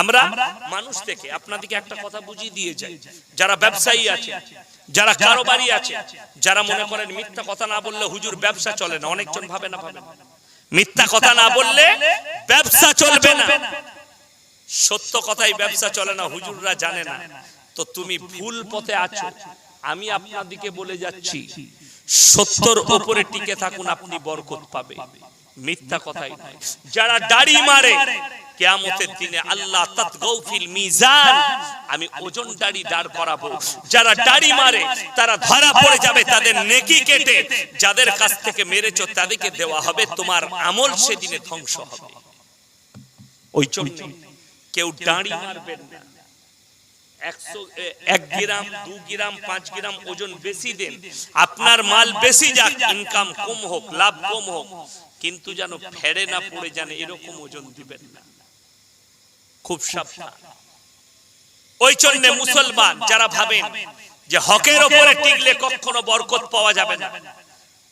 আমরা মানুষ থেকে আপনাদেরকে একটা কথা বুঝিয়ে দিয়ে যাই। যারা ব্যবসায়ী আছে যারা কারোবারি আছে যারা মনে করেন মিথ্যা কথা না বললে হুজুর ব্যবসা চলে না অনেকজন ভাবে না ভাবে মিথ্যা কথা না বললে ব্যবসা চলবে না। সত্য কথাই ব্যবসা চলে না হুজুররা জানে না। তো তুমি ভুল পথে আছো। আমি আপনাদিকে বলে যাচ্ছি সত্যর উপরে টিকে থাকুন আপনি বরকত পাবে মিথ্যা কথাই যারা দাড়ি মারে কেয়ামতের দিনে আল্লাহ তাতগৌফিল মিজান। আমি ওজন দাড়ি দাঁড় করাবো। যারা দাড়ি মারে, তারা ধরা পড়ে যাবে তাদের নেকি কেটে। যাদের কাছ থেকে মেরেছো, তাদেরকে দেওয়া হবে। তোমার আমল সেদিনে ধ্বংস হবে। ওই জন্য কেউ দাঁড়ি মারবেন না। এক গ্রাম, দু গ্রাম, পাঁচ গ্রাম ওজন বেশি দেন। আপনার মাল বেশি যাক ইনকাম কম হোক, লাভ কম হোক। কিন্তু যেন ফেড়ে না পড়ে, যান এরকম ওজন দিবেন না। খুব সাবধান। ওই জন্য মুসলমান, যারা ভাবেন যে হকের ওপরে টিকলে কখনো বরকত পাওয়া যাবে না,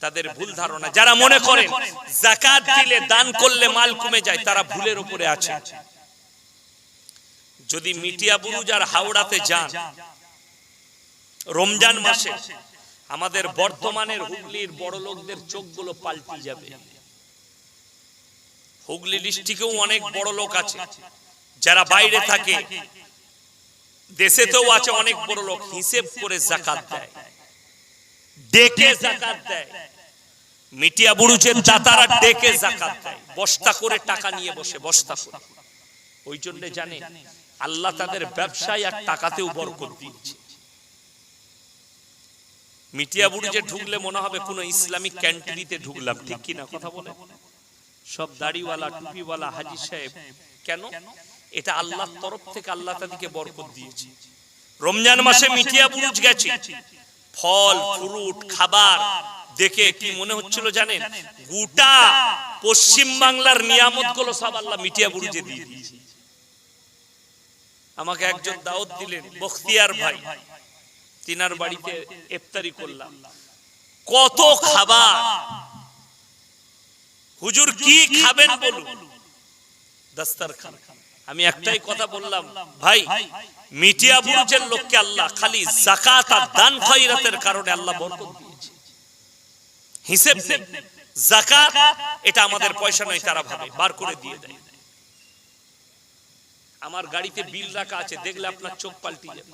তাদের ভুল ধারণা। যারা মনে জাকাত দিলে, দান করলে মাল কমে যায়, তারা ভুলের উপরে আছে। যদি মিটিয়া বুরুজ আর হাওড়াতে যান, রমজান মাসে আমাদের বর্তমানের হুগলির বড় লোকদের চোখগুলো পাল্টে যাবে। হুগলি ডিস্ট্রিক্টেও অনেক বড় লোক আছে। যারা বাইরে থাকে দেশেতেও আছে অনেক বড় লোক হিসেব করে জাকাত দেয়। ডেকে জাকাত দেয়। মিটিয়া বুড়ুচের দাতারা ডেকে জাকাত দেয়। বস্তা করে টাকা নিয়ে বসে বস্তা করে। ওই জন্য জানে আল্লাহ তাদের ব্যবসায় আর টাকাতেও বরকত দিয়েছে মিটিয়া বুড়ুজে ঢুকলে মনে হবে কোনো ইসলামিক ক্যান্টিনিতে ঢুকলাম। ঠিক কি না কথা বলে? সব দাড়িওয়ালা টুপিওয়ালা হাজি সাহেব কেন? এটা আল্লাহর তরফ থেকে আল্লাহ তাদেরকে বরকত দিয়েছে। রমজান মাসে মিটিয়া বুরুজ গেছে। ফল ফ্রুট খাবার দেখে কি মনে হচ্ছিল জানেন? গোটা পশ্চিম বাংলার নিয়ামতগুলো সব আল্লাহ মিটিয়া বুরুজে দিয়ে দিয়েছে। আমাকে একজন দাওয়াত দিলেন বখতিয়ার ভাই। তিনার বাড়িতে ইফতারি করলাম। কত খাবার? হুজুর কি খাবেন বলুন? দাস্তারখান। আমি একটাই কথা বললাম ভাই মিটিয়া বুরুজের লোককে আল্লাহ খালি জাকাত আর দান খয়রাতের কারণে আল্লাহ বরকত দিয়েছে। হিসেব নেই। জাকাত এটা আমাদের পয়সা নয় তারা ভাবে। বার করে দিয়ে দেয়। আমার গাড়িতে বিল রাখা আছে দেখলে আপনার চোখ পাল্টি যাবে।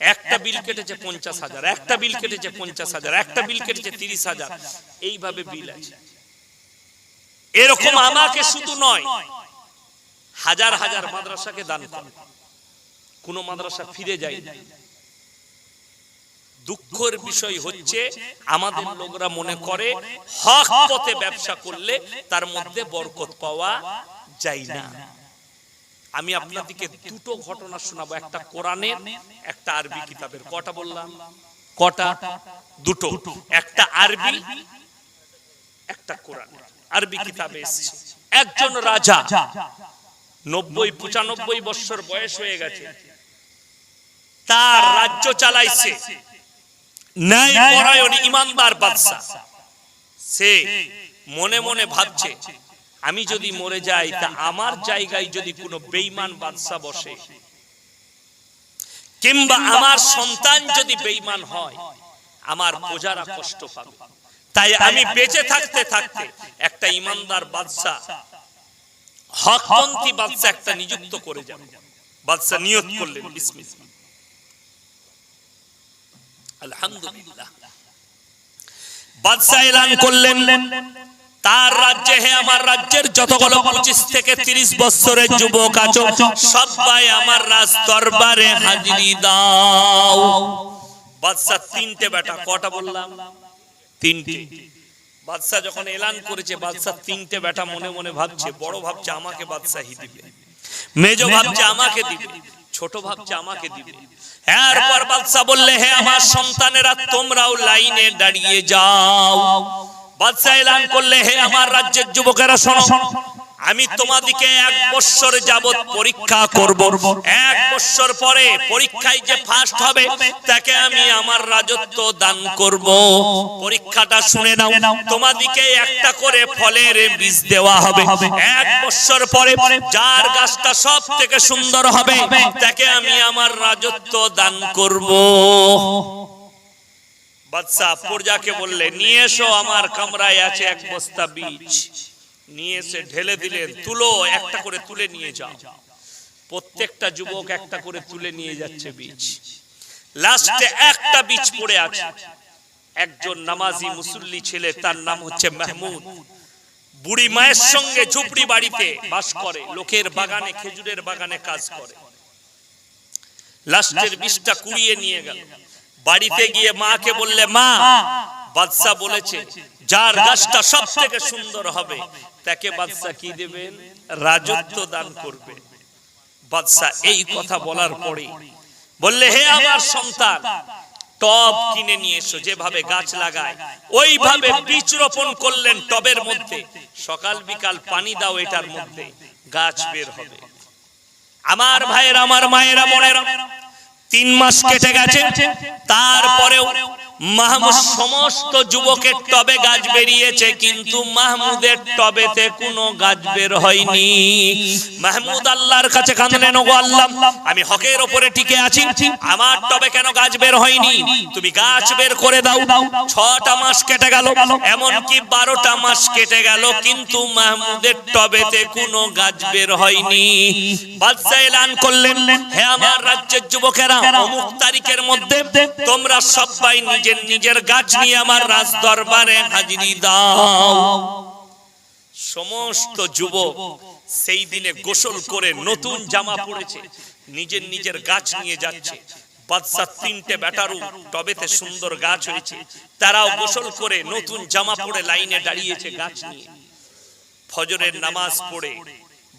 একটা বিল কেটেছে পঞ্চাশ হাজার একটা বিল কেটেছে পঞ্চাশ হাজার একটা বিল কেটেছে তিরিশ হাজার। এইভাবে বিল আছে। এরকম আমাকে শুধু নয়। হাজার হাজার মাদ্রাসাকে দান করে। কোন মাদ্রাসা ফিরে যায়। দুঃখের বিষয় হচ্ছে, আমাদের লোকরা মনে করে হক পথে ব্যবসা করলে তার মধ্যে বরকত পাওয়া যায় না। আমি আপনাদেরকে দুটো ঘটনা শোনাবো, একটা কোরআনের, একটা আরবি কিতাবের। কটা বললাম? কটা? দুটো। একটা আরবি, একটা কোরআন আরবি কিতাবে এসেছে। একজন রাজা নব্বই, পঁচানব্বই বছর বয়স হয়ে গেছে। তার রাজ্য চালাইছে। সে মনে মনে ভাবছে, আমি যদি মরে যাই, তা আমার জায়গায় যদি কোনো বেইমান বাদশা বসে, কিংবা আমার সন্তান যদি বেইমান হয়, আমার প্রজারা কষ্ট পাবে। তাই আমি বেঁচে থাকতে থাকতে একটা ইমানদার বাদশা হকপন্থী বাদশা একটা নিযুক্ত করে যাব বাদশা নিয়ত করলেন, বিসমিল্লাহ। আলহামদুলিল্লাহ। বাদশা এলান করলেন, তার রাজ্যে হে আমার রাজ্যের যতগুলো পঁচিশ থেকে তিরিশ বছরের যুবক আছো, সবাই আমার রাজ দরবারে হাজিরি দাও। বাদশা তিনটে বেটা, কটা বললাম? তিনটে। বাদশা যখন এলান করেছে বাদশাহ তিনটে বেটা মনে মনে ভাবছে বড় ভাবছে আমাকে বাদশাহি দিবে। মেজ ভাবছে আমাকে দিবে। ছোট ভাবছে আমাকে দিবে। এরপর বাদশাহ বললে হে আমার সন্তানেরা তোমরাও লাইনে দাঁড়িয়ে যাও। বাদশাহ এলান করলে হে আমার রাজ্যের যুবকেরা শোনো। আমি তোমাদিকে এক বছর যাবত পরীক্ষা করব। এক বছর পরে পরীক্ষায় যে ফার্স্ট হবে তাকে আমি আমার রাজত্ব দান করব। পরীক্ষাটা শুনে নাও। তোমাদিকে একটা করে ফলের বীজ দেওয়া হবে। এক বছর পরে যার গাছটা সব থেকে সুন্দর হবে তাকে আমি আমার রাজত্ব দান করব। বাদশাহ প্রজাকে বললে নিয়ে এসো আমার কামরায় আছে এক বস্তা বীজ। নিয়ে এসে ঢেলে দিলেন তুলো, একটা করে তুলে নিয়ে যাও। প্রত্যেকটা যুবক একটা করে তুলে নিয়ে যাচ্ছে বীজ। লাস্টে একটা বীজ পড়ে আছে। একজন নামাজি মুসল্লি ছেলে, তার নাম হচ্ছে মাহমুদ। বুড়ি মায়ের সঙ্গে ঝুপড়ি বাড়িতে বাস করে, লোকের বাগানে, খেজুরের বাগানে কাজ করে। লাস্টের বীজটা কুড়িয়ে নিয়ে গেল। বাড়িতে গিয়ে মাকে বললে, মা বাদশাহ বলেছে যার গাছটা সব থেকে সুন্দর হবে তাকে বাদশাহ কি দেবেন? রাজত্ব দান করবে। বাদশাহ এই কথা বলার পরে বললে হে আমার সন্তান টব কিনে নিয়ে এসো যেভাবে গাছ লাগায় ওইভাবে বীজ রোপণ করলেন টবের মধ্যে। সকাল বিকাল পানি দাও এটার মধ্যে গাছ বের হবে। আমার ভাইয়ের আমার মায়েরা বোনেরা তিন মাস কেটে গেছে তারপরেও মাহমুদ সমস্ত যুবকের টবে গাছ বেরিয়েছে, কিন্তু মাহমুদের টবেতে কোনো গাছ বের হয়নি। মাহমুদ আল্লাহর কাছে কাঁদলেন, ওগো আল্লাহ, আমি হকের ওপরে টিকে আছি। আমার টবে কেন গাছ বের হয়নি? তুমি গাছ বের করে দাও। ছটা মাস কেটে গেল, এমনকি বারোটা মাস কেটে গেল, কিন্তু মাহমুদের টবেতে কোনো গাছ বের হয়নি। বাদশাহ এলান করলেন, হে আমার রাজ্যের যুবকেরা, অমুক তারিখের মধ্যে তোমরা সবাই নিজের নিজের গাছ নিয়ে আমার রাজ দরবারে হাজিরি দাও। সমস্ত যুবক সেই দিনে গোসল করে নতুন জামা পড়েছে নিজের নিজের গাছ নিয়ে যাচ্ছে। বাদশাহ তিনটে ব্যাটারু টবেতে সুন্দর গাছ হয়েছে, তারাও গোসল করে নতুন জামা পরে লাইনে দাঁড়িয়েছে গাছ নিয়ে। ফজরের নামাজ পড়ে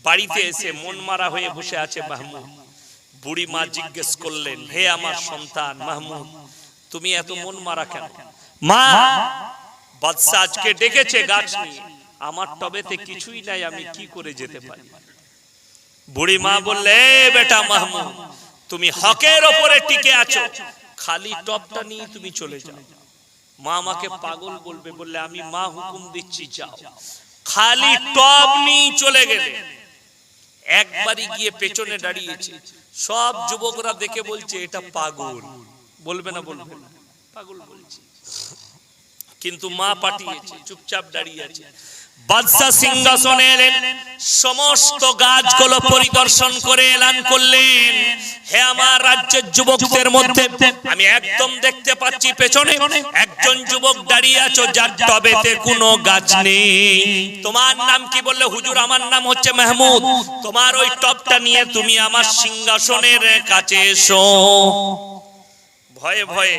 বাড়িতে এসে মন মারা হয়ে বসে আছে মাহমুদ। বুড়ি মা জিজ্ঞেস করলেন, হে আমার সন্তান মাহমুদ তুমি এত মন মারা কেন? মা বাদশাহ আজকে ডেকেছে গাছ নিয়ে। আমার টবেতে কিছুই নাই আমি কি করে যেতে পারি? বুড়ি মা বললে "এ বেটা মাহমুদ তুমি হকের ওপরে টিকে আছো। খালি টবটা নিয়ে তুমি চলে যাও। মা আমাকে পাগল বলবে বললে আমি মা হুকুম দিচ্ছি যাও। খালি টব নিয়ে চলে গেলে। একবারই গিয়ে পেছনে দাঁড়িয়েছে। সব যুবকরা দেখে বলছে এটা পাগল। বলবে না বলবে না পাগল বলছে। কিন্তু মা পাঠিয়েছে চুপচাপ দাঁড়িয়ে আছে। বাদশাহ সিংহাসনে এলেন। সমস্ত গাছগুলো পরিদর্শন করে এলান করলেন। হে আমার রাজ্যের যুবকদের মধ্যে আমি একদম দেখতে পাচ্ছি পেছনে। একজন যুবক দাঁড়িয়ে আছো যার টবেতে কোনো গাছ নেই। তোমার নাম কি বললে? হুজুর আমার নাম হচ্ছে মাহমুদ। তোমার ওই টবটা নিয়ে তুমি আমার সিংহাসনের কাছে এসো। ভয়ে ভয়ে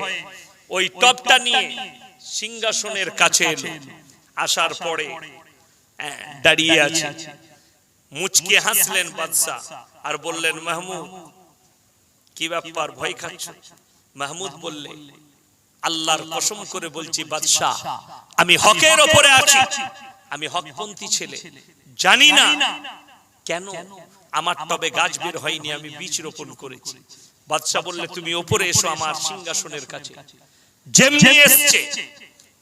ওই টবটা নিয়ে সিংহাসনের কাছে এলো আসার পরে হ্যাঁ, দাঁড়িয়ে আছে। মুচকে হাসলেন বাদশাহ আর বললেন মাহমুদ কি ব্যাপার ভয় খাচ্ছ? মাহমুদ বললে আল্লাহর কসম করে বলছি বাদশাহ আমি হকের ওপরে আছি। আমি হকপন্থী ছেলে। জানি না কেন আমার তবে গাছ বের হয়নি আমি বীজ রোপণ করেছি। বাদশাহ বললে তুমি ওপরে এসো আমার সিংহাসনের কাছে। যেমনি এসছে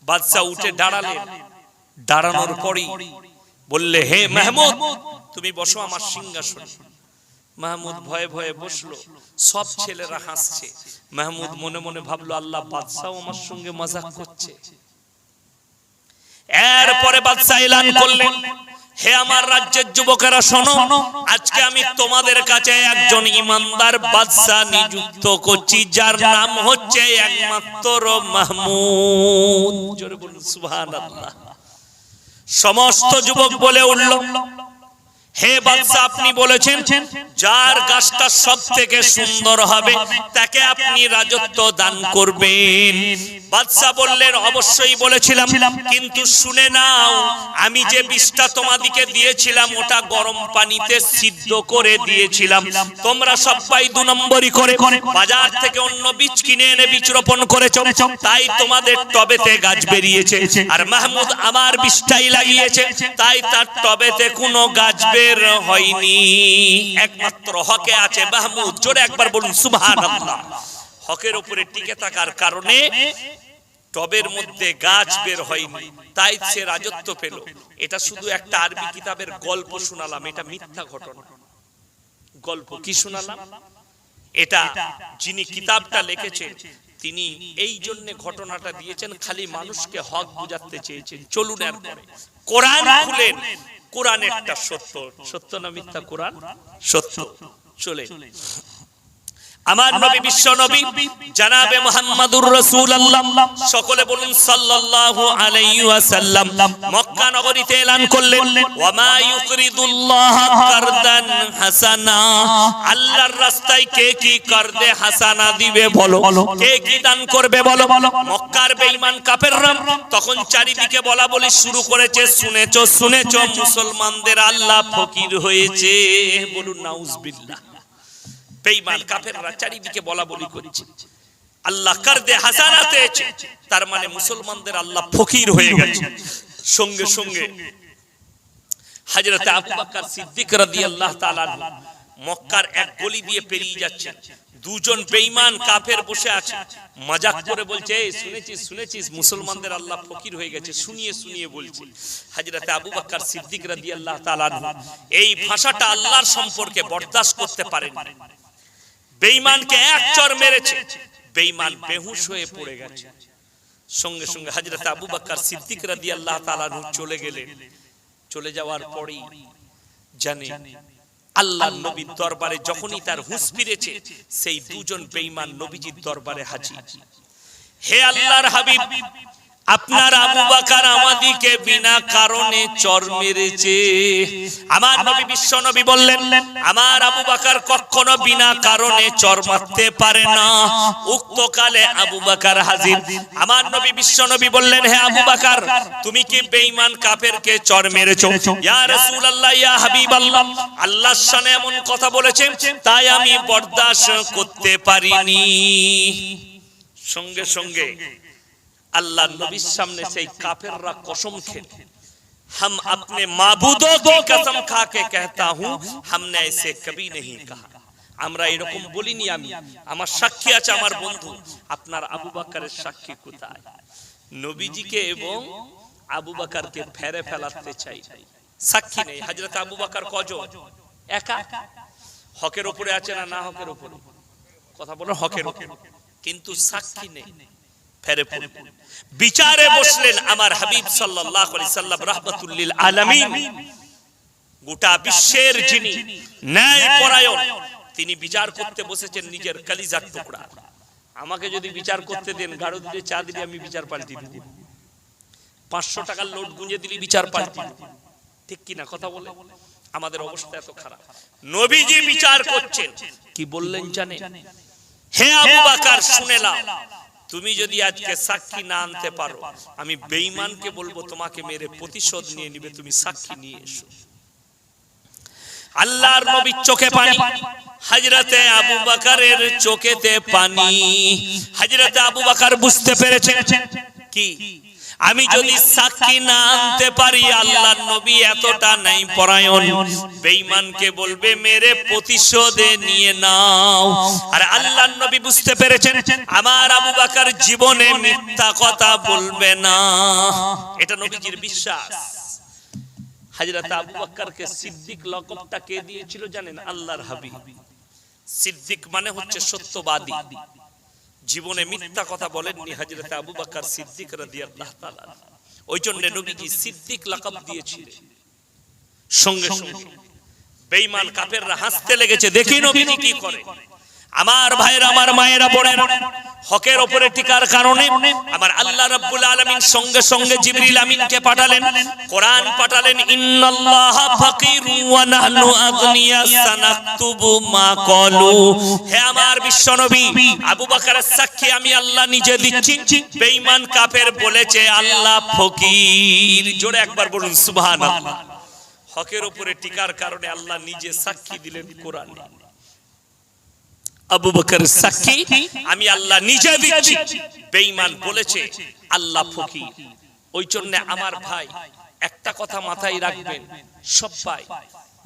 বাদশাহ উঠে দাঁড়ালেন। দাঁড়ানোর পরেই বললে হে মাহমুদ তুমি বসো আমার সিংহাসনে। মাহমুদ ভয়ে ভয়ে বসল। সব ছেলেরা হাসছে। মাহমুদ মনে মনে ভাবলো আল্লাহ বাদশাহ আমার সঙ্গে মজাক করছে। এরপরে বাদশাহ এলান করলেন। হে আমার রাজ্যের যুবকেরা, শোনো, আজকে আমি তোমাদের কাছে একজন ইমানদার বাদশাহ নিযুক্ত করছি, যার নাম হচ্ছে একমাত্র মাহমুদ। জোরে বলুন, সুবহানাল্লাহ। সমস্ত যুবক বলে উঠল, হে বাদশা আপনি বলেছেন, যার গাছটা সব থেকে সুন্দর হবে, তাকে আপনি রাজত্ব দান করবেন। বাদশা বললেন, অবশ্যই বলেছিলাম, কিন্তু শুনে নাও, আমি যে বীজটা তোমাদিকে দিয়েছিলাম, ওটা গরম পানিতে সিদ্ধ করে দিয়েছিলাম। তোমরা সবাই দু নম্বরই করে, বাজার থেকে অন্য বীজ কিনে এনে বীজ রোপণ করেছ, তাই তোমাদের টবেতে গাছ বেরিয়েছে। আর মাহমুদ আমার বীজটাই লাগিয়েছে, তাই তার টবেতে কোনো গাছ বের হয়নি। একমাত্র হকে আছে মাহমুদ। জোরে একবার বলুন, সুবহানাল্লাহ। হকের উপরে টিকে থাকার কারণে টবের মধ্যে গাছ বের হয়নি। তাই সে রাজত্ব পেল। এটা শুধু একটা আরবি কিতাবের গল্প শোনালাম। এটা মিথ্যা ঘটনা। গল্প কি শোনালাম? এটা যিনি কিতাবটা লিখেছেন তিনি এই জন্য ঘটনাটা দিয়েছেন খালি মানুষকে হক বুঝাতে চেয়েছেন। চলুন এরপরে। কোরআন খুলেন। কোরআন একটা সত্য। সত্য। না মিথ্যা কোরআন? সত্য। চলে আমার নবী বিশ্ব নবী জানাবে মুহাম্মাদুর রাসূলুল্লাহ। সকলে বলুন সাল্লাল্লাহু আলাইহি ওয়াসাল্লাম। মক্কা নগরীতে এলান করলেন। ওয়া মা ইউকরিদুল্লাহ কারদান হাসানা। আল্লাহর রাস্তায় কে কি করদে হাসানা দিবে বলো। কে কি দান করবে বলো। মক্কার বেঈমান কাফেররা তখন চারিদিকে বলা বলি শুরু করেছে শুনেছো শুনেছো। মুসলমানদের আল্লাহ ফকির হয়েছে। বলুন নাউজুবিল্লাহ। বেঈমান কাফেররা চারিদিকে বলা বলি করছে। আল্লাহ কারদে হাসানাত হয়েছে তার মানে মুসলমানদের আল্লাহ ফকির হয়ে গেছে। সঙ্গে সঙ্গে হযরত আবু বকর সিদ্দিক রাদিয়াল্লাহু তাআলা মক্কার এক গলি দিয়ে পেরিয়ে যাচ্ছেন দুজন বেঈমান কাফের বসে আছে। মজাক করে বলছে, এই, শুনেছিস শুনেছিস, মুসলমানদের আল্লাহ ফকির হয়ে গেছে। শুনিয়ে শুনিয়ে বলছে হযরত আবু বকর সিদ্দিক রাদিয়াল্লাহু তাআলা এই ভাষাটা আল্লাহর সম্পর্কে বরদাস্ত করতে পারেন। বেঈমানকে এক চর মেরেছে। বেঈমান বেহুশ হয়ে পড়ে গেছে। সঙ্গে সঙ্গে হযরত আবু বকর সিদ্দিক রাদিয়াল্লাহু তাআলা চলে গেলেন। চলে যাওয়ার পরেই জানে আল্লাহ নবীর দরবারে যখনই তার হুঁশ ফিরেছে সেই দুজন বেঈমান নবীজির দরবারে হাজির। হে আল্লাহর হাবিব আপনার আবু বাকার আমাদিকে বিনা কারণে চর মেরেছে। আমার নবী বিশ্ব নবী বললেন আমার আবু বাকার কখনো বিনা কারণে চর মারতে পারে না। উক্ত কালে আবু বাকার হাজির। আমার নবী বিশ্ব নবী বললেন হে আবু বাকার তুমি কি বেঈমান কাফেরকে চর মেরেছো? ইয়া রাসূলুল্লাহ ইয়া হাবিবাল্লাহ। আল্লাহর শানে এমন কথা বলেছেন তাই আমি বরদাশত করতে পারিনি। সঙ্গে সঙ্গে अल्लाह नबी सामने से काफिररा कसम खे हम अपने माबूदों की कसम खा के कहता हूं हमने ऐसे कभी नहीं कहा আমরা এরকম বলিনি আমি আমার সাক্ষী আছে আমার বন্ধু আপনার আবু বাকারের সাক্ষী কোথায় নবীজিকে এবং আবু বাকারকে ফেরে ফেলাতে চাই সাক্ষী নেই হযরত আবু বাকার কজন একা হকের উপরে আছে না না হকের উপরে কথা বলো হকের উপরে কিন্তু সাক্ষী নেই ফেরে বিচারে বসলেন আমার হাবিব আলাইহি সাল্লাম রাহমাতুল আলামিন। গোটা বিশ্বের যিনি ন্যায় পরায়ণ তিনি বিচার করতে বসেছেন নিজের কলিজার টুকরা। আমাকে যদি বিচার করতে দেন গাড়ো দিলে চা দিলে আমি বিচার পাল্টি দেব। পাঁচশো টাকার লোড গুঁজে দিলে বিচার পাল্টি ঠিক কি না কথা বলে? আমাদের অবস্থা এত খারাপ। নবীজি বিচার করছেন। কি বললেন জানে? হে আবু বাকার শুনে নাও। তুমি যদি আজকে সাক্ষী না আনতে পারো, আমি বেঈমানকে বলব তোমাকে মেরে প্রতিশোধ নিয়ে নিবে, তুমি সাক্ষী নিয়ে এসো। আল্লাহর নবীর চোখে পানি হযরতে আবু বাকারের চোখেতে পানি। হযরতে আবু বাকার বুঝতে পেরেছে কি? আমি যদি সাক্ষী না আনতে পারি আল্লাহর নবী এতটা নাই পরায়ণ। বেঈমানকে বলবে মেরে প্রতিশোধে নিয়ে নাও। আর আল্লাহর নবী বুঝতে পেরেছেন আমার আবু বকর জীবনে মিথ্যা কথা বলবে না। এটা নবীজির বিশ্বাস। হাজরত আবু বকরকে সিদ্দিক লকবটা কে দিয়েছিল জানেন? আল্লাহর হাবিব। সিদ্দিক মানে হচ্ছে সত্যবাদী। জীবনে মিথ্যা কথা বলেননি হাজরত আবু বাকর সিদ্দিক রাদিয়াল্লাহু তাআলা ওই জন্য নবীজি সিদ্দিক লাকাব দিয়েছিলেন। সঙ্গে সঙ্গে। বেঈমান কাফেররা হাসতে লেগেছে দেখি নবীজি কি করে? আমার ভাইয়ের, আমার মায়েরা বোনেরা, হকের ওপরে টিকার কারণে আমার আল্লাহ রাব্বুল আলামিন সঙ্গে সঙ্গে জিবরিল আমিনকে পাঠালেন, কোরআন পাঠালেন, ইন্নাল্লাহা ফাকিরু ওয়া নাহনু আগনিয়া সানাকতুবু মা ক্বালু। হে আমার বিশ্বনবী, আবু বকরের সাক্ষী আমি আল্লাহ নিজে দিচ্ছি। বেঈমান কাফের বলেছে, আল্লাহ ফকির। জোরে একবার বলুন, সুবহানাল্লাহ। হকের ওপরে টিকার কারণে আল্লাহ নিজে সাক্ষী দিলেন কোরআনে। আবু বকর সাক্ষী আমি আল্লাহ নিজে দিচ্ছি বেঈমান বলেছে আল্লাহ ফকির। ওই জন্য আমার ভাই একটা কথা মাথায় রাখবেন। সবাই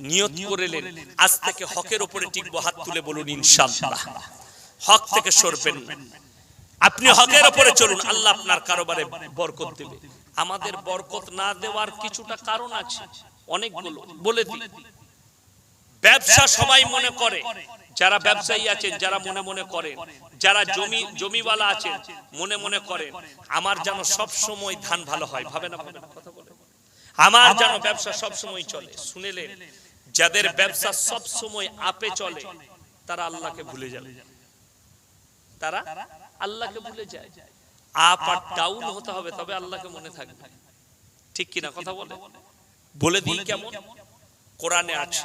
নিয়ত করেলেন। আজ থেকে হকের উপরে টিকবো হাত তুলে বলুন ইনশাআল্লাহ। হক থেকে সরবেন। আপনি হকের উপরে চলুন আল্লাহ আপনার কারোবারে বরকত দেবে। আমাদের বরকত না দেওয়ার কিছুটা কারণ আছে। অনেকগুলো বলে দিই। ব্যবসা সবাই মনে করে। যারা ব্যবসায়ী আছেন যারা মনে মনে করেন যারা জমি জমিওয়ালা আছেন মনে মনে করেন আমার যেন সব সময় ধান ভালো হয় ভাবে না ভাবে না কথা বলে আমার যেন ব্যবসা সব সময় চলে শুনেলেন। যাদের ব্যবসা সব সময় আপে চলে তারা আল্লাহকে ভুলে যাবে। তারা আল্লাহকে ভুলে যায়। আপ আর ডাউন হতে হবে তবে আল্লাহকে মনে থাকবে। ঠিক কিনা কথা বলে? বলে? দিই কেমন? কোরআনে আছে।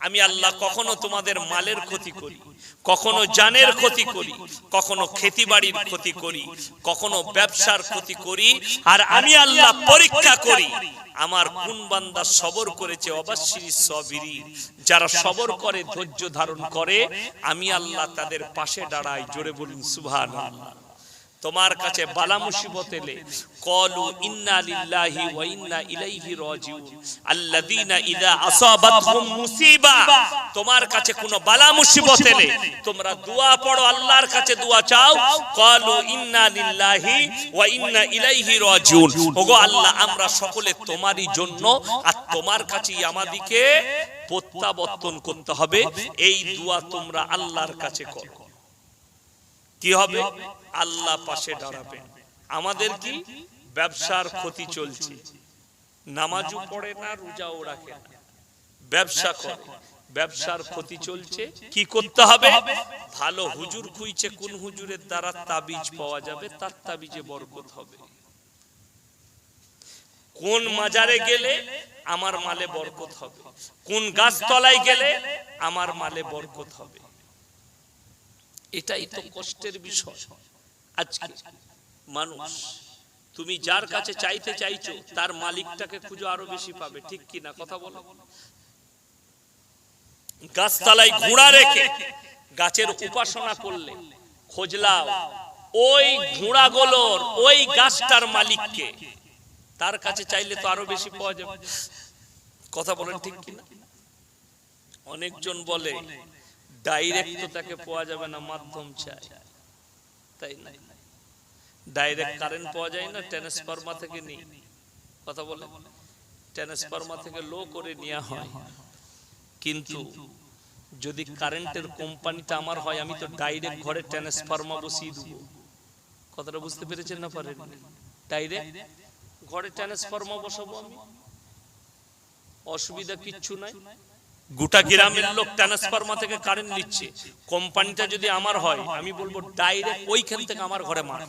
আমি আল্লাহ কখনো তোমাদের মালের ক্ষতি করি কখনো জানের ক্ষতি করি কখনো খেতি বাড়ির ক্ষতি করি কখনো ব্যবসার ক্ষতি করি। আর আমি আল্লাহ পরীক্ষা করি। আমার কোন বান্দা সবর করেছে অবশ্যই সবিরি যারা সবর করে ধৈর্য ধারণ করে আমি আল্লাহ তাদের পাশে দাঁড়াই। জোরে বলুন সুবহান তোমার কাছে বালা মুসিবত এলে কলু ইন্না লিল্লাহি ওয়া ইন্না ইলাইহি রাজিউন। আল্লাযীনা ইযা আসাবাতহুম মুসিবা। তোমার কাছে কোনো বালা মুসিবত এলে তোমরা দোয়া পড়ো আল্লাহর কাছে দোয়া চাও। কলু ইন্না লিল্লাহি ওয়া ইন্না ইলাইহি রাজিউন। ওগো আল্লাহ আমরা সকলে তোমারই জন্য আর তোমার কাছেই আমাদেরকে প্রত্যাবর্তন করতে হবে। এই দোয়া তোমরা আল্লাহর কাছে করো। কি হবে? আল্লাহ পাশে দাঁড়াবে আমাদের কি? ব্যবসার ক্ষতি চলছে। নামাজও পড়ে না রোজাও রাখে না। ব্যবসা করে। ব্যবসার ক্ষতি চলছে। কি করতে হবে? ভালো হুজুর খুঁজছে কোন হুজুরের দ্বারা তাবিজ পাওয়া যাবে তার তাবিজে বরকত হবে। কোন মাজারে গেলে আমার মালে বরকত হবে। কোন গাছতলায় গেলে আমার মালে বরকত হবে। এটাই তো কষ্টের বিষয়। আজকে মানুষ তুমি যার কাছে চাইতে চাইছো তার মালিকটাকে খুঁজো আরও বেশি পাবে ঠিক কি না কথা বলো? গাছতলায় ঘোড়া রেখে গাছের উপাসনা করলে খোঁজলাও ওই ঘোড়াগুলোর ওই গাছটার মালিককে। তার কাছে চাইলে তো আরও বেশি পাওয়া যাবে। কথা বলেন ঠিক কিনা? অনেকজন বলে ডাইরেক্ট তো তাকে পাওয়া যাবে না, মাধ্যম চাই। তাই না? ডাইরেক্ট কারেন্ট পাওয়া যায় না ট্রান্সফরমা থেকে নেই কথা বলে ট্রান্সফরমা থেকে লো করে নেওয়া হয়। কিন্তু যদি কারেন্টের কোম্পানিটা আমার হয়, আমি তো ডাইরেক্ট ঘরে ট্রান্সফরমা বসিয়ে দেবো। কথাটা বুঝতে পেরেছেন না পারেন? ডাইরেক্ট ঘরে ট্রান্সফরমা বসাবো আমি? অসুবিধা কিচ্ছু নাই। গোটা গ্রামের লোক ট্রান্সফরমা থেকে কারেন্ট নিচ্ছে। কোম্পানিটা যদি আমার হয়, আমি বলব ডাইরেক্ট ওইখান থেকে আমার ঘরে মার।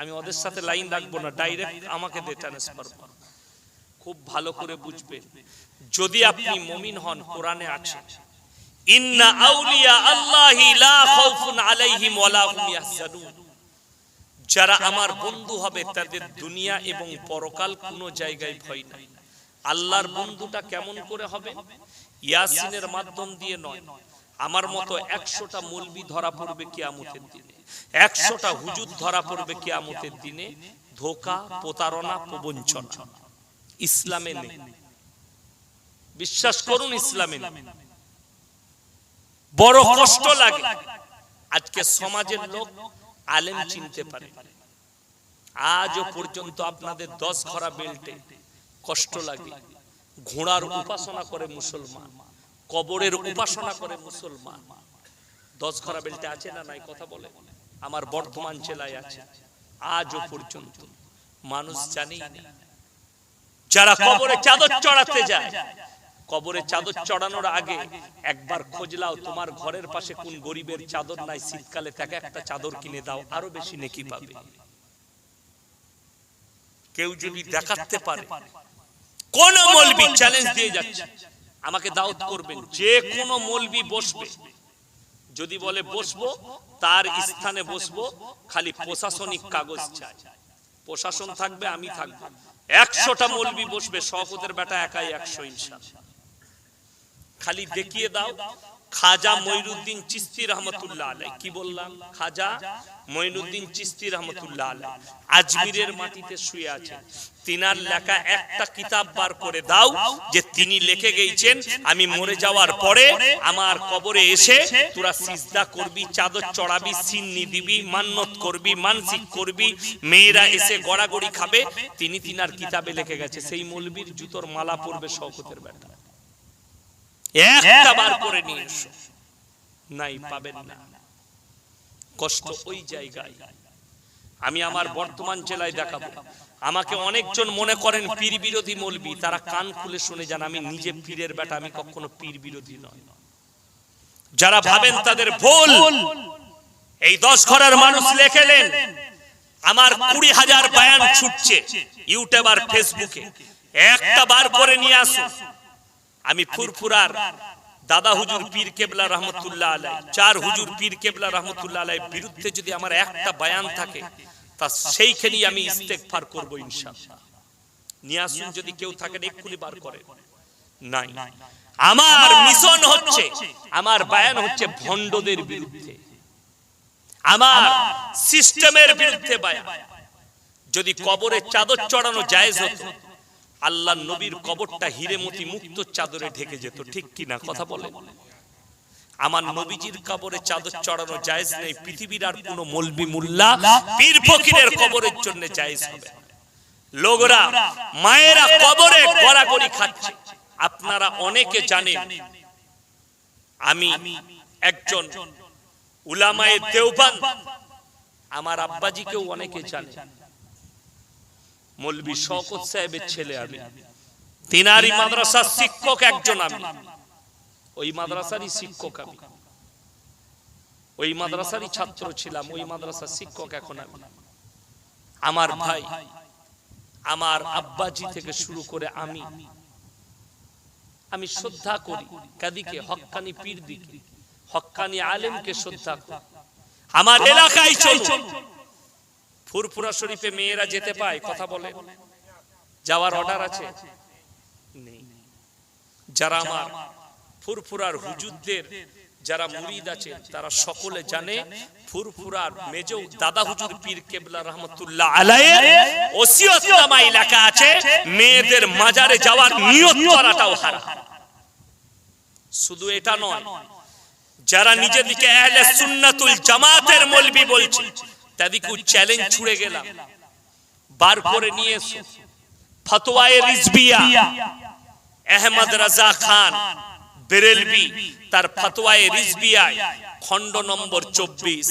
আমি ওদের সাথে লাইন রাখব না ডাইরেক্ট আমাকে দে ট্রান্সফরমা খুব ভালো করে বুঝবেন। যদি আপনি মুমিন হন, কোরআনে আছে, ইন্না আউলিয়া আল্লাহি লা খাউফুন আলাইহিম ওয়ালা হুম ইয়াহজানুন। যারা আমার বন্ধু হবে, তাদের দুনিয়া এবং পরকাল কোনো জায়গায় ভয় নাই। আল্লাহর বন্ধুটা কেমন করে হবে? ইয়াসিনের মাধ্যম দিয়ে নয়। আমার মতো একশোটা মুলবি ধরা পড়বে কিয়ামতের দিনে। একশোটা হুজুর ধরা পড়বে কিয়ামতের দিনে। ধোকা, প্রতারণা, প্রবঞ্চনা। ইসলামে নেই। বিশ্বাস করুন ইসলামে বড় কষ্ট লাগে। আজকে সমাজের লোক আলেম চিনতে পারে। আজও পর্যন্ত আপনাদের দশ ঘরা বেল্টে কষ্ট লাগে। ঘোড়ার উপাসনা করে মুসলমান। কবরের উপাসনা করে মুসলমান। দশ ঘরা বেলটা আছে না নাই? কথা বলে। আমার বর্ধমান জেলায় আছে। আজও পর্যন্ত। মানুষ জানেই না। যারা কবরে চাদর চড়াতে যায় কবরে চাদর চড়ানোর আগে একবার খোঁজলাও তোমার ঘরের পাশে কোন গরিবের চাদর নাই? শীতকালে তাকে একটা চাদর কিনে দাও আরও বেশি নেকি পাবে। কেউ যদি দেখাতে পারে কোন মলবি চ্যালেঞ্জ দিয়ে যাচ্ছে। আমাকে দাওয়াত করবেন। যে কোন মলবি বসবে। যদি বলে বসবো তার স্থানে বসবো খালি প্রশাসনিক কাগজ চাই। প্রশাসন থাকবে আমি থাকব। একশোটা মলবি বসবে শপথের বেটা একাই একশো ইনশাল খালি দেখিয়ে দাও। খাজা মঈনুদ্দিন চিস্তি রহমতুল্লাহ আলাই কি বললাম? খাজা মঈনুদ্দিন চিস্তি রহমতুল্লাহ আলাই আজমিরের মাটিতে শুয়ে আছেন। তিনার লেখা একটা কিতাব বার করে দাও যে তিনি লিখে গেছেন আমি মরে যাওয়ার পরে আমার কবরে এসে তোরা সিজদা করবি চাদর চড়াবি সিন্নি দিবি মান্নত করবি মানসিক করবি মেয়েরা এসে গড়াগড়ি খাবে তিনি তিনার কিতাবে লিখে গেছে সেই মৌলবীর জুতোর মালা পরবে শওকতের বেটা। একটা বার করে নিয়ে এসো। নাই পাবেন না। কষ্ট ওই জায়গায়। আমি আমার বর্তমান জেলায় দেখাবো। আমাকে অনেকজন মনে করেন পীর বিরোধী মলবি। তারা কান খুলে শুনে যান আমি নিজে পীরের বেটা আমি কখনো পীর বিরোধী নয়। যারা ভাবেন তাদের ভুল। এই দশ ঘরের মানুষ লেখেলেন আমার কুড়ি হাজার বায়ান ছুটছে ইউটিউব আর ফেসবুকে। একটা বার করে নিয়ে আসো। আমি ফুরফুরার দাদা হুজুর পীর কেবলা রহমতুল্লাহ আলাই চার হুজুর পীর কেবলা রহমতুল্লাহ আলাই বিরুদ্ধে যদি আমার একটা বায়ান থাকে তা সেইখানেই আমি ইস্তেগফার করব ইনশাআল্লাহ। নিয়ে আসুন যদি কেউ থাকেন এক্ষুনি বার করে। নাই। আমার মিশন হচ্ছে আমার বায়ান হচ্ছে ভণ্ডদের বিরুদ্ধে। আমার সিস্টেমের বিরুদ্ধে বায়ান। যদি কবরে চাদর চড়ানো জায়েজ হতো আল্লাহ নবীর কবরটা হিরে হিরেমতি মুক্ত চাদরে ঢেকে যেত ঠিক কি না? কথা বলে। আমার নবীজির কবরে চাদর চড়ানো জায়েজ নেই পৃথিবীর আর কোনো মলবি মুল্লা পীর ফকিরের কবরের জন্য জায়েজ হবে। লোকরা মায়েরা কবরে গড়াগড়ি খাচ্ছে। আপনারা অনেকে জানেন আমি একজন উলামায়ে দেওবান। আমার আব্বাজিকেও অনেকে জানে। মৌলবি শওকত সাহেবের ছেলে আমি। তিনারি মাদ্রাসার শিক্ষক একজন আমি। ওই মাদ্রাসারই শিক্ষক আমি। ওই মাদ্রাসারই ছাত্র ছিলাম ওই মাদ্রাসার শিক্ষক এখন আমি। আমার ভাই আমার আব্বাজি থেকে শুরু করে আমি। আমি। শ্রদ্ধা করি কাদিকে হক্কানি পীর দিকে হক্কানি আলেমকে শ্রদ্ধা করি। আমার এলাকায় চলুন। ফুরফুরা শরীফে মেয়েরা যেতে পায়, কথা বলে। যাওয়ার অর্ডার আছে? নেই। যারা আমার ফুরফুরার হুজুরদের, যারা মুরিদ আছে, তারা সকলে জানে, ফুরফুরার মেজৌ দাদা হুজুর পীর কেবলা রহমতুল্লাহ আলাইয়ের ওসিয়তনামায় লেখা আছে, মেয়েদের মাজারে যাওয়ার নিয়ত করাটাও হারাম। শুধু এটা নয়, যারা নিজেদিকে আহলে সুন্নাতুল জামাতের মলবি বলছে তাদেরকে চ্যালেঞ্জ ছুড়ে গেলাম। বার করে নিয়ে এসো ফতোয়ায়ে রিজবিয়া। আহমদ রাজা খান বেরেলবি তার ফতোয়ায়ে রিজবিয়ায়। খণ্ড নম্বর চব্বিশ।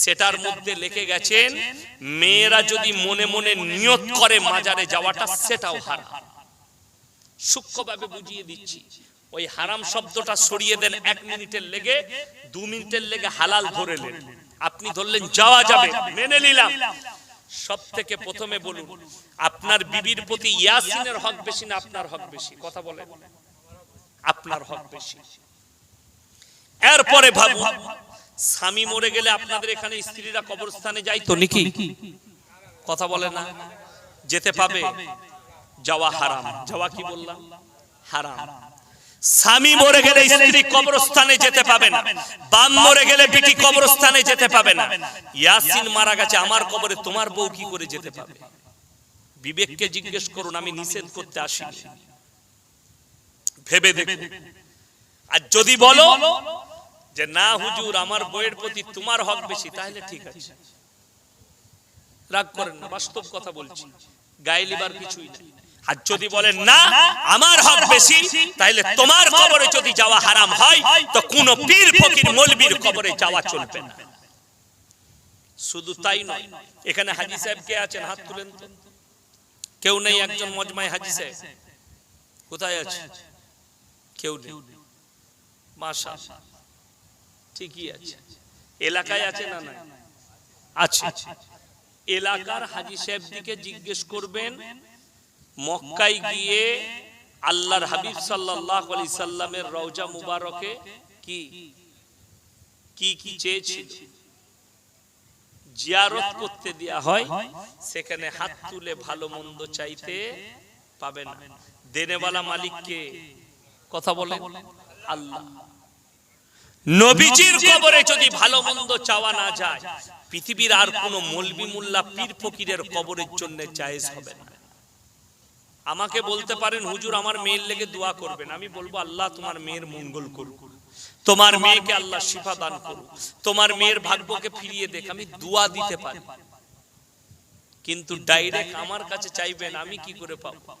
সেটার মধ্যে লিখে গেছেন মেয়েরা যদি মনে মনে নিয়ত করে মাজারে যাওয়াটা সেটাও হারাম। সূক্ষ্মভাবে বুঝিয়ে দিচ্ছি। ওই হারাম শব্দটা সরিয়ে দেন এক মিনিটের লেগে দু মিনিটের লেগে হালাল ধরেলেন আপনি ধরলেন যাওয়া যাবে মেনে নিলাম। সব থেকে প্রথমে বলুন আপনার বিবির প্রতি ইয়াসিনের হক বেশি না আপনার হক বেশি? কথা বলেন। আপনার হক বেশি। এরপরে ভাবুন স্বামী মরে গেলে আপনাদের এখানে স্ত্রীরা কবরস্থানে যায় তো নাকি? কথা বলে না? যেতে পাবে? যাওয়া হারাম। যাওয়া কি বললাম? হারাম। স্বামী মরে গেলে স্ত্রী কবরস্থানে যেতে পাবে না। বাম মরে গেলে বিটি কবরস্থানে যেতে পাবে না। ইয়াসিন মারা গেছে, আমার কবরে তোমার বউ কি করে যেতে পাবে? বিবেককে জিজ্ঞেস করুন, আমি নিষেধ করতে আসি ভেবে দেখুন। আর যদি বলো যে, না হুজুর, আমার বইয়ের প্রতি তোমার হক বেশি, তাহলে ঠিক আছে। রাগ করেন না, বাস্তব কথা বলছি। গায়ে লিবার কিছুই নাই। আর যদি বলেন না আমার হক বেশি তাইলে তোমার কবরে যদি যাওয়া হারাম হয় তো কোন পীর ফকির মলবির কবরে যাওয়া চলবে না। শুধু তাই নয় এখানে হাজি সাহেব কে আছেন? হাত তুলেন তো। কেউ নেই একজন মজমায় হাজি সাহেব। কোথায় আছে? কেউ নেই। মাশা ঠিকই আছে। এলাকায় আছে না না আছে। এলাকার হাজি সাহেব দিকে জিজ্ঞেস করবেন মক্কায় গিয়ে আল্লাহর হাবিব সাল্লাল্লাহু আলাইহি সাল্লামের রওজা মুবারকে কি? কি? কি চেয়েছিল? জিয়ারত করতে দেয়া হয় সেখানে হাত তুলে ভালো মন্দ চাইতে পাবে না। দেনেওয়ালা মালিককে কথা বলে আল্লাহ। নবীজির কবরে যদি ভালো মন্দ চাওয়া না যায় পৃথিবীর আর কোন মলবি মোল্লা পীর ফকিরের কবরের জন্য জায়েজ হবে না। আমাকে বলতে পারেন, হুজুর, আমার মেয়ের লেগে দোয়া করবেন। আমি বলব, আল্লাহ তোমার মেয়ের মঙ্গল করুক। তোমার মেয়েকে আল্লাহ শিফা দান করুক। তোমার মেয়ের ভাগ্যকে ফিরিয়ে দেখ। আমি দোয়া দিতে পারি। কিন্তু ডাইরেক্ট আমার কাছে চাইবেন, আমি কি করে পাবো?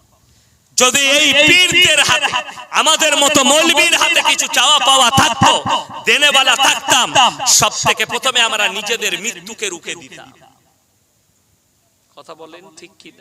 যদি এই পীরদের হাতে, আমাদের মতো মৌলবীর হাতে কিছু চাওয়া পাওয়া থাকতো দেনেওয়ালা থাকতাম। সব থেকে প্রথমে আমরা নিজেদের মৃত্যুকে রুখে দিতাম। কথা বলেন ঠিক কি?